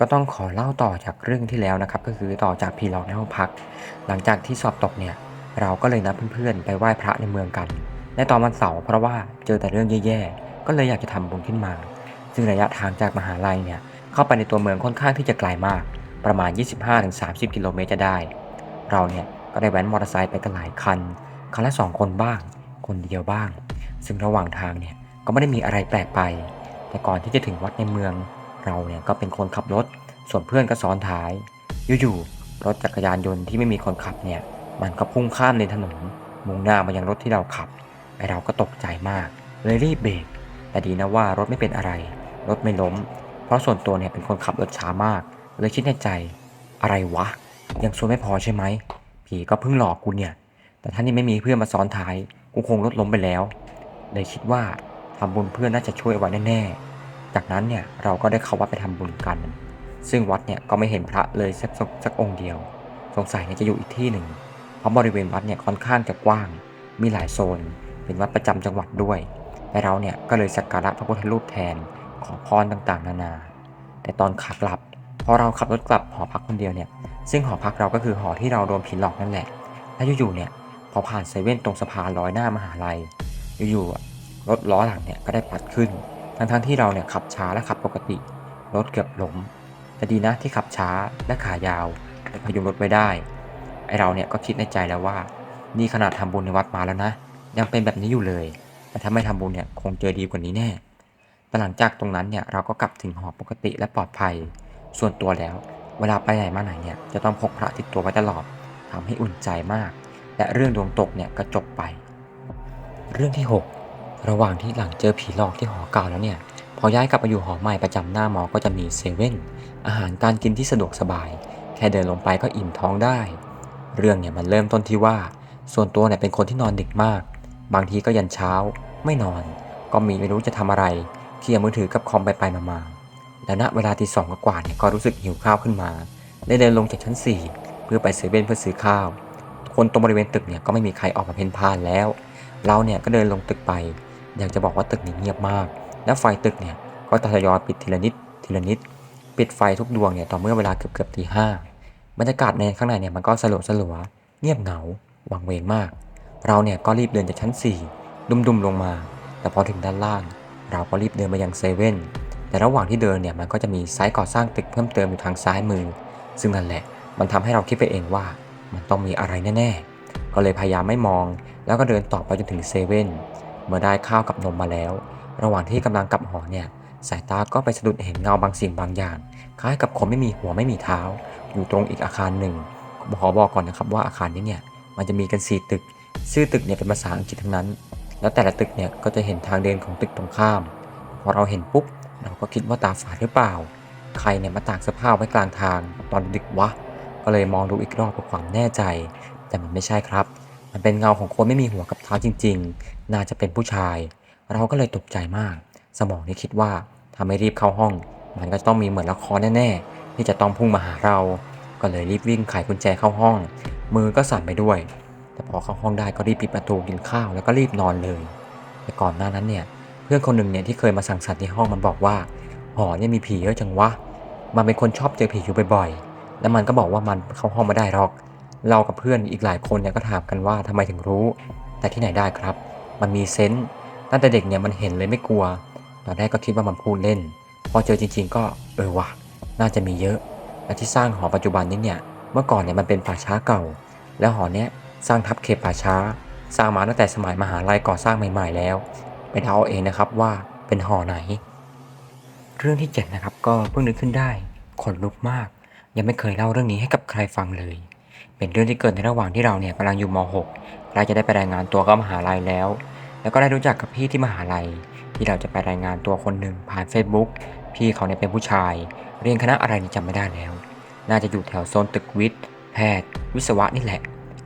ก็ต้องขอเล่าต่อจากเรื่องที่แล้วนะครับ ก็คือต่อจากพีหลอกในห้องพัก หลังจากที่สอบตกเนี่ย เราก็เลยนัดเพื่อนๆ ไปไหว้พระในเมืองกัน ในตอนวันเสาร์เพราะว่าเจอแต่เรื่องแย่ๆ ก็เลยอยากจะทำบุญขึ้นมา ซึ่งระยะทางจากมหาลัยเนี่ย เข้าไปในตัวเมืองค่อนข้างที่จะไกลมาก ประมาณ 25-30 กิโลเมตรจะได้ เราเนี่ยก็ได้แว้นมอเตอร์ไซค์ไปกันหลายคัน คันละสองคนบ้าง คนเดียวบ้าง ซึ่งระหว่างทางเนี่ยก็ไม่ได้มีอะไรแปลกไป แต่ก่อนที่จะถึงวัดในเมือง เราเนี่ยก็เป็นคนขับรถ ส่วนเพื่อนก็ซ้อนท้าย อยู่ๆ รถจักรยานยนต์ที่ไม่มีคนขับเนี่ย มันก็พุ่งข้ามเลนถนน มุ่งหน้ามายังรถที่เราขับ ไอเราก็ตกใจมาก เลยรีบเบรก แต่ดีนะว่ารถไม่เป็นอะไร รถไม่ล้ม เพราะส่วนตัวเนี่ยเป็นคนขับรถช้ามาก เลยคิดในใจ อะไรวะ ยังซวยไม่พอใช่ไหม ผีก็เพิ่งหลอกกูเนี่ย แต่ถ้านี่ไม่มีเพื่อนมาซ้อนท้าย กูคงรถล้มไปแล้ว เลยคิดว่าทำบุญเพื่อนน่าจะช่วยไว้แน่ๆ จากนั้นเนี่ยเราก็ได้เข้าวัดไปทำบุญกัน ซึ่งวัดเนี่ยก็ไม่เห็นพระเลยสักสักองค์เดียว สงสัยเนี่ยจะอยู่อีกที่หนึ่ง เพราะบริเวณวัดเนี่ยค่อนข้างจะกว้าง มีหลายโซน เป็นวัดประจำจังหวัดด้วยแต่เราเนี่ยก็เลยสักการะพระพุทธรูปแทน ขอพรต่างๆ นานา แต่ตอนขากลับพอเราขับรถกลับหอพักคนเดียวเนี่ย ซึ่งหอพักเราก็คือหอที่เราโดนผีหลอกนั่นแหละ แล้วอยู่ๆเนี่ยพอผ่านเซเว่นตรงสะพานลอยหน้ามหาลัย อยู่ๆรถล้อหลังเนี่ยก็ได้ปัดขึ้น ทั้งๆที่เราเนี่ยขับช้าและขับปกติ รถเกือบล้ม แต่ดีนะที่ขับช้าและขายาวแต่พยุงรถไว้ได้ ไอเราเนี่ยก็คิดในใจแล้วว่า นี่ขนาดทำบุญในวัดมาแล้วนะ ยังเป็นแบบนี้อยู่เลย แต่ถ้าไม่ทำบุญเนี่ยคงเจอดีกว่านี้แน่ แต่หลังจากตรงนั้นเนี่ยเราก็กลับถึงหอปกติและปลอดภัย ส่วนตัวแล้ว เวลาไปไหนมาไหนเนี่ยจะต้องพกพระติดตัวไว้ตลอดทำให้อุ่นใจมาก และเรื่องดวงตกเนี่ยก็จบไป เรื่องที่ 6 ระหว่างที่หลังเจอผีหลอกที่หอเก่าแล้วเนี่ย พอย้ายกลับมาอยู่หอใหม่ประจำหน้ามอ ก็จะมีเซเว่น อาหารการกินที่สะดวกสบาย แค่เดินลงไปก็อิ่มท้องได้ เรื่องเนี่ยมันเริ่มต้นที่ว่า ส่วนตัวเนี่ยเป็นคนที่นอนดึกมาก บางทีก็ยันเช้า ไม่นอน ก็มีไม่รู้จะทำอะไรเคลียร์มือถือกับคอมไปไปมามาๆและณเวลาที่สองกว่าเนี่ยก็รู้สึกหิวข้าวขึ้นมาเลยเดินลงจากชั้น 4 เพื่อไปเซเว่นเพื่อซื้อข้าว คนตรงบริเวณตึกเนี่ยก็ไม่มีใครออกมาเพ่นพ่านแล้ว เราเนี่ยก็เดินลงตึกไป อยากจะบอกว่าตึกนี้เงียบมาก และไฟตึกเนี่ยก็ทยอยปิดทีละนิดทีละนิด ปิดไฟทุกดวงเนี่ยต่อเมื่อเวลาเกือบเกือบตีห้าบรรยากาศในข้างในเนี่ยมันก็สลัวสลัวเงียบเหงาวังเวงมาก เราเนี่ยก็รีบเดินจากชั้น 4 ดุมๆลงมา แต่พอถึงด้านล่าง เราก็รีบเดินมายังเซเว่นแต่ระหว่างที่เดินเนี่ยมันก็จะมีไซต์ก่อสร้างตึกเพิ่มเติมอยู่ทางซ้ายมือ ซึ่งนั่นแหละ มันทำให้เราคิดไปเองว่า มันต้องมีอะไรแน่ๆ ก็เลยพยายามไม่มอง แล้วก็เดินต่อไปจนถึงเซเว่น เมื่อได้ข้าวกับนมมาแล้ว ระหว่างที่กำลังกลับหอเนี่ยสายตาก็ไปสะดุดเห็นเงาบางสิ่งบางอย่าง คล้ายกับคนไม่มีหัวไม่มีเท้า อยู่ตรงอีกอาคารหนึ่งขอบอกก่อนนะครับว่าอาคารนี้เนี่ยมันจะมีกัน 4 ตึก ชื่อตึกเนี่ยเป็นภาษาอังกฤษทั้งนั้น แล้วแต่ละตึกเนี่ยก็จะเห็นทางเดินของตึกตรงข้าม พอเราเห็นปุ๊บ เราก็คิดว่าตาฝาดหรือเปล่า ใครเนี่ยมาตากเสื้อผ้าไว้กลางทาง ตอนดึกวะ ก็เลยมองดูอีกรอบเพื่อความแน่ใจ แต่มันไม่ใช่ครับ มันเป็นเงาของคนไม่มีหัวกับเท้าจริง ๆ น่าจะเป็นผู้ชาย เราก็เลยตกใจมาก สมองนี่คิดว่าถ้าไม่รีบเข้าห้อง มันก็จะต้องมีเหมือนละครแน่ๆ ที่จะต้องพุ่งมาหาเรา ก็เลยรีบวิ่งไขกุญแจเข้าห้อง มือก็สั่นไปด้วย แต่พอเข้าห้องได้ก็รีบปิดประตูกินข้าวแล้วก็รีบนอนเลย แต่ก่อนหน้านั้นเนี่ยเพื่อนคนหนึ่งเนี่ยที่เคยมาสั่งสรรค์ที่ห้องมันบอกว่าหอเนี่ยมีผีเยอะจังวะ มันเป็นคนชอบเจอผีอยู่บ่อยๆ แล้วมันก็บอกว่ามันเข้าห้องไม่ได้หรอก เรากับเพื่อนอีกหลายคนเนี่ยก็ถามกันว่าทำไมถึงรู้ แต่ที่ไหนได้ครับ มันมีเซนส์ตั้งแต่เด็กเนี่ยมันเห็นเลยไม่กลัว ตอนแรกก็คิดว่ามันพูดเล่น พอเจอจริง ๆ ก็เออวะน่าจะมีเยอะ และที่สร้างหอปัจจุบันนี้เนี่ย เมื่อก่อนเนี่ยมันเป็นป่าช้าเก่า แล้วหอเนี้ยสร้างทับเขตป่าช้า สร้างมาตั้งแต่สมัยมหาลัยก่อสร้างใหม่ ๆ แล้ว ไปเดาเอาเองนะครับว่าเป็นหอไหน เรื่องที่เจ็ดนะครับก็เพิ่งนึกขึ้นได้ขนลุกมาก ยังไม่เคยเล่าเรื่องนี้ให้กับใครฟังเลย เป็นเรื่องที่เกิดในระหว่างที่เราเนี่ยกำลังอยู่ม .6 เราจะได้ไปรายงานตัวกับมหาลัยแล้ว แล้วก็ได้รู้จักกับพี่ที่มหาลัย ที่เราจะไปรายงานตัวคนหนึ่งผ่าน Facebook พี่เขาเนี่ยเป็นผู้ชาย เรียนคณะอะไรนี่จำไม่ได้แล้ว น่าจะอยู่แถวโซนตึกวิทย์ แพทย์ วิศวะนี่แหละ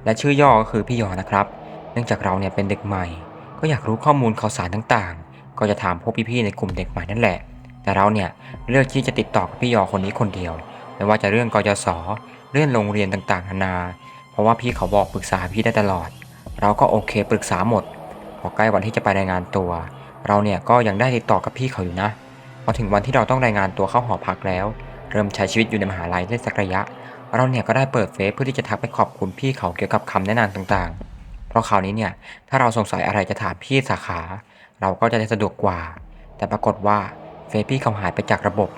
และชื่อย่อก็คือพี่ยอนะครับ เนื่องจากเราเนี่ยเป็นเด็กใหม่ ก็อยากรู้ข้อมูลข่าวสารต่างๆ ก็จะถามพวกพี่ๆในกลุ่มเด็กใหม่นั่นแหละ แต่เราเนี่ยเลือกที่จะติดต่อกับพี่ยอคนนี้คนเดียว ไม่ว่าจะเรื่องกยศ เรื่องโรงเรียนต่างๆ นานา เพราะว่าพี่เขาบอกปรึกษาพี่ได้ตลอด เราก็โอเคปรึกษาหมด พอใกล้วันที่จะไปรายงานตัว เราเนี่ยก็ยังได้ติดต่อกับพี่เขาอยู่นะ พอถึงวันที่เราต้องรายงานตัวเข้าหอพักแล้ว เริ่มใช้ชีวิตอยู่ในมหาลัยได้สักระยะ เราเนี่ยก็ได้เปิดเฟซเพื่อที่จะทักไปขอบคุณพี่เขาเกี่ยวกับคำแนะนำต่างๆ เพราะคราวนี้เนี่ยถ้าเราสงสัยอะไรจะถามพี่สาขา เราก็จะได้สะดวกกว่า แต่ปรากฏว่าเฟซพี่เขาหายไปจากระบบ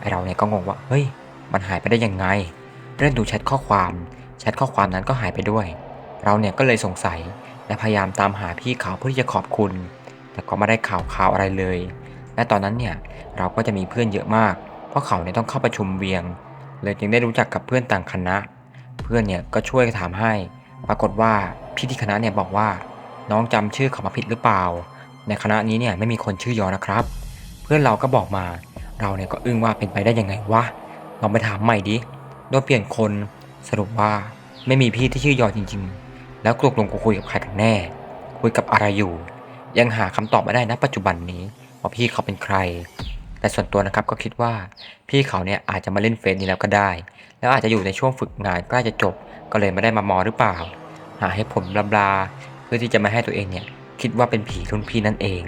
ไอเราเนี่ยก็งงว่าเฮ้ยมันหายไปได้ยังไง เลื่อนดูแชทข้อความ แชทข้อความนั้นก็หายไปด้วย เราเนี่ยก็เลยสงสัยและพยายามตามหาพี่เขาเพื่อที่จะขอบคุณ แต่ก็ไม่ได้ข่าวข่าวอะไรเลย และตอนนั้นเนี่ยเราก็จะมีเพื่อนเยอะมาก เพราะเขาเนี่ยต้องเข้าประชุมเวียง เลยจึงได้รู้จักกับเพื่อนต่างคณะ เพื่อนเนี่ยก็ช่วยถามให้ ปรากฏว่าพี่ที่คณะเนี่ยบอกว่า น้องจำชื่อเขามาผิดหรือเปล่า ในคณะนี้เนี่ยไม่มีคนชื่อยอนะครับ เพื่อนเราก็บอกมา เราเนี่ยก็อึ้งว่าเป็นไปได้ยังไงวะลองไปถามใหม่ดิ ดยเปลี่ยนคนสรุปว่าไม่มีพี่ที่ชื่อยอจริง ๆ แล้วกลุกลงกูคุยกับใครกันแน่ คุยกับอะไรอยู่ ยังหาคำตอบไม่ได้นะปัจจุบันนี้ว่าพี่เขาเป็นใคร แต่ส่วนตัวนะครับก็คิดว่าพี่เขาเนี่ยอาจจะมาเล่นเฟซนี้แล้วก็ได้ แล้วอาจจะอยู่ในช่วงฝึกงานใกล้จะจบ ก็เลยไม่ได้มามอหรือเปล่า หาให้ผมลบลาเพื่อที่จะม่ให้ตัวเองเนี่ยคิดว่าเป็นผีรุ่นพี่นั่นเอง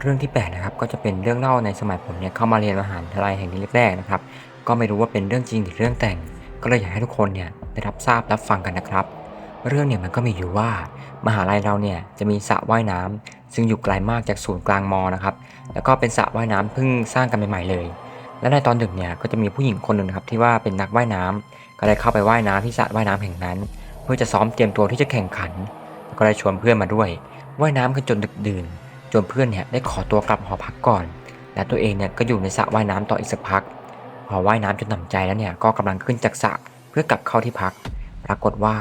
เรื่องที่แปดนะครับก็จะเป็นเรื่องเล่าในสมัยผมเนี่ยเข้ามาเรียนมหาวิทยาลัยแห่งนี้แรกๆนะครับ ก็ไม่รู้ว่าเป็นเรื่องจริงหรือเรื่องแต่ง ก็เลยอยากให้ทุกคนเนี่ยได้รับทราบรับฟังกันนะครับ เรื่องเนี่ยมันก็มีอยู่ว่า มหาลัยเราเนี่ยจะมีสระว่ายน้ำซึ่งอยู่ไกลมากจากศูนย์กลางมอนะครับ แล้วก็เป็นสระว่ายน้ำเพิ่งสร้างกันใหม่ๆเลย และในตอนดึกเนี่ยก็จะมีผู้หญิงคนหนึ่งครับที่ว่าเป็นนักว่ายน้ำก็ได้เข้าไปว่ายน้ำที่สระว่ายน้ำแห่งนั้น เพื่อจะซ้อมเตรียมตัวที่จะแข่งขันแล้วก็ได้ชวนเพื่อนมาด้วย ว่ายน้ำกันจนดึกดื่น จนเพื่อนเนี่ยได้ขอตัวกลับหอพักก่อน และตัวเองเนี่ยก็อยู่ในสระว่ายน้ำต่ออีกสักพัก พอว่ายน้ำจนหนำใจแล้วเนี่ยก็กำลังขึ้นจากสระเพื่อกลับเข้าที่พัก ปรากฏว่า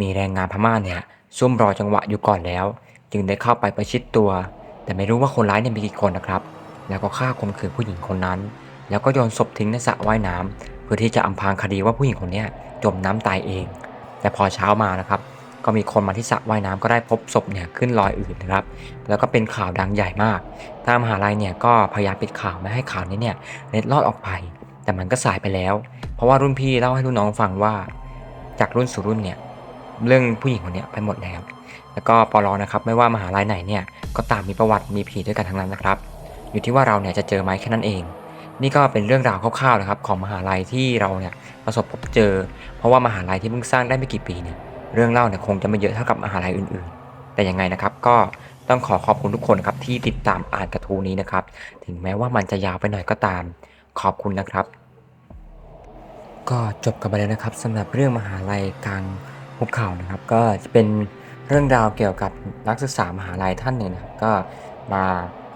มีแรงงานพม่าเนี่ยซุ่มรอจังหวะอยู่ก่อนแล้ว จึงได้เข้าไปประชิดตัว แต่ไม่รู้ว่าคนร้ายเนี่ยมีกี่คนนะครับ แล้วก็ฆ่าข่มขืนผู้หญิงคนนั้น แล้วก็โยนศพทิ้งในสระว่ายน้ำเพื่อที่จะอำพางคดีว่าผู้หญิงคนนี้จมน้ำตายเอง แต่พอเช้ามานะครับ ก็มีคนมาที่สระว่ายน้ำก็ได้พบศพเนี่ยขึ้นลอยอื่นนะครับ แล้วก็เป็นข่าวดังใหญ่มาก ทางมหาลัยเนี่ยก็พยายามปิดข่าวไม่ให้ข่าวนี้เนี่ยเล็ดลอดออกไป แต่มันก็สายไปแล้ว เพราะว่ารุ่นพี่เล่าให้รุ่นน้องฟังว่า จากรุ่นสู่รุ่นเนี่ยเรื่องผู้หญิงคนเนี้ยไปหมดแล้ว แล้วก็ปลอนะครับไม่ว่ามหาลัยไหนเนี่ยก็ตามมีประวัติมีผีด้วยกันทั้งนั้นนะครับ อยู่ที่ว่าเราเนี่ยจะเจอไหมแค่นั้นเอง นี่ก็เป็นเรื่องราวคร่าวๆนะครับของมหาลัยที่เราเนี่ยประสบพบเจอ เพราะว่ามหาลัยที่เพิ่งสร้างได้ไม่กี่ปีเนี่ยเรื่องเล่าเนี่ยคงจะไม่เยอะเท่ากับมหาลัยอื่นๆ แต่ยังไงนะครับก็ต้องขอขอบคุณทุกคนครับที่ติดตามอ่านกระทู้นี้นะครับ ถึงแม้ว่ามันจะยาวไปหน่อยก็ตาม ขอบคุณนะครับ ก็จบกันไปแล้วนะครับสำหรับเรื่องมหาลัยกลางภูเขานะครับ ก็จะเป็นเรื่องราวเกี่ยวกับนักศึกษามหาลัยท่านหนึ่งนะครับก็มา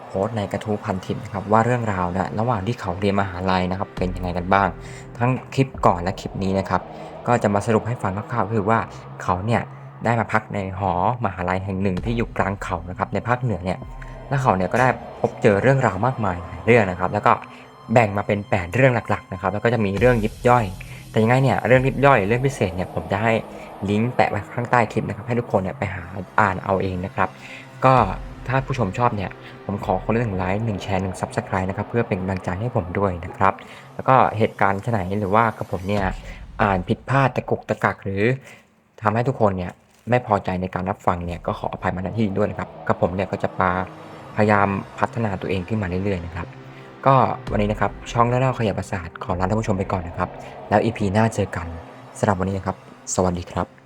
โพสต์ในกระทู้พันทิปนะครับว่าเรื่องราวเนี่ยระหว่างที่เขาเรียนมหาลัยนะครับ เป็นยังไงกันบ้าง ทั้งคลิปก่อนและคลิปนี้นะครับ ก็จะมาสรุปให้ฟังคร่าวๆคือว่าเขาเนี่ยได้มาพักในหอมหาลัยแห่งหนึ่งที่อยู่กลางเขานะครับในภาคเหนือเนี่ยแล้วเขาเนี่ยก็ได้พบเจอเรื่องราวมากมายหลายเรื่องนะครับ แล้วก็ แบ่งมาเป็น 8 เรื่องหลักๆนะครับแล้วก็จะมีเรื่องยิบย่อย แต่ยังไงเนี่ยเรื่องยิบย่อยเรื่องพิเศษเนี่ยผมจะให้ลิงก์แปะไว้ข้างใต้คลิปนะครับให้ทุกคนเนี่ยไปหาอ่านเอาเองนะครับ ก็ถ้าผู้ชมชอบเนี่ยผมขอคนละหนึ่งไลค์หนึ่งแชร์หนึ่งซับสไครต์นะครับเพื่อเป็นกำลังใจให้ผมด้วยนะครับ แล้วก็เหตุการณ์ที่ไหนหรือว่ากับผมเนี่ยอ่านผิดพลาดตะกุกตะกักหรือทำให้ทุกคนเนี่ยไม่พอใจในการรับฟังเนี่ยก็ขออภัยมาณที่ด้วยนะครับกับผมเนี่ยก็จะปาพยายามพัฒนาตัวเองขึ้นมาเรื่อยๆนะครับ ก็วันนี้นะครับช่องเล่าๆขยับประสาทขอลาท่านผู้ชมไปก่อนนะครับ แล้วอีพีหน้าเจอกันสำหรับวันนี้นะครับ สวัสดีครับ